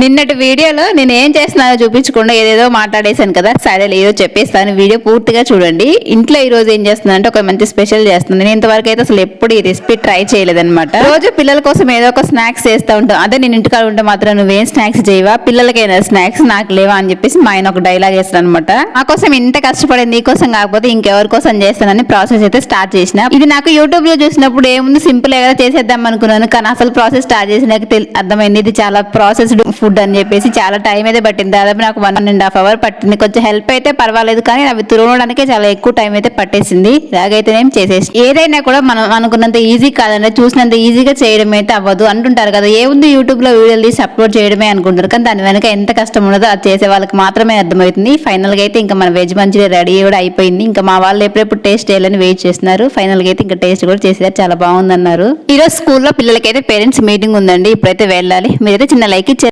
నిన్నటి వీడియోలో నేను ఏం చేస్తున్నానో చూపించకుండా ఏదేదో మాట్లాడేశాను కదా సరే ఈరోజు చెప్పేస్తాను. వీడియో పూర్తిగా చూడండి. ఇంట్లో ఈ రోజు ఏం చేస్తున్నాను అంటే ఒక మంచి స్పెషల్ చేస్తుంది. నేను ఇంతవరకు అయితే అసలు ఎప్పుడు ఈ రెసిపీ ట్రై చేయలేదనమాట రోజు పిల్లల కోసం ఏదో ఒక స్నాక్స్ చేస్తూ ఉంటాం. అదే నేను ఇంటికాడ ఉంటే మాత్రం నువ్వేం స్నాక్స్ చేయవా? పిల్లలకైనా స్నాక్స్ నాకు లేవా అని చెప్పేసి మా ఆయన ఒక డైలాగ్ వేస్తాను అనమాట నా కోసం ఇంత కష్టపడింది నీ కోసం కాకపోతే ఇంకెవరి కోసం చేస్తానని ప్రాసెస్ అయితే స్టార్ట్ చేసిన. ఇది నాకు యూట్యూబ్లో చూసినప్పుడు ఏముంది సింపుల్గా చేసేద్దాం అనుకున్నాను. కానీ అసలు ప్రాసెస్ స్టార్ట్ చేసినాక తెలి అర్థమైంది. ఇది చాలా ప్రాసెస్డ్ ఫుడ్ ఫుడ్ అని చెప్పేసి చాలా టైం అయితే పట్టింది. దాదాపు నాకు వన్ అండ్ హాఫ్ అవర్ పట్టింది. కొంచెం హెల్ప్ అయితే పర్వాలేదు కానీ అవి తురవడానికే చాలా ఎక్కువ టైం అయితే పట్టేసింది. ఇలాగైతేనేం చేసేసి ఏదైనా కూడా మనం అనుకున్నంత ఈజీ కాదంటే చూసినంత ఈజీగా చేయడం అయితే అవ్వదు. అంటుంటారు కదా ఏముంది యూట్యూబ్లో వీడియోలు తీసి అప్లోడ్ చేయడమే అనుకుంటారు. కానీ దాని వెనక ఎంత కష్టం ఉండదో అది చేసే వాళ్ళకి మాత్రమే అర్థమవుతుంది. ఫైనల్గా అయితే ఇంకా మన వెజ్ మంచూరియా రెడీ కూడా అయిపోయింది. ఇంకా మా వాళ్ళు ఎప్పుడెప్పుడు టేస్ట్ చేయాలని వెయిట్ చేస్తున్నారు. ఫైనల్గా అయితే ఇంకా టేస్ట్ కూడా చేసేది చాలా బాగుందన్నారు. ఈ రోజు స్కూల్లో పిల్లలకైతే పేరెంట్స్ మీటింగ్ ఉందండి. ఇప్పుడైతే వెళ్ళాలి. మీరైతే చిన్న లైక్ ఇచ్చారు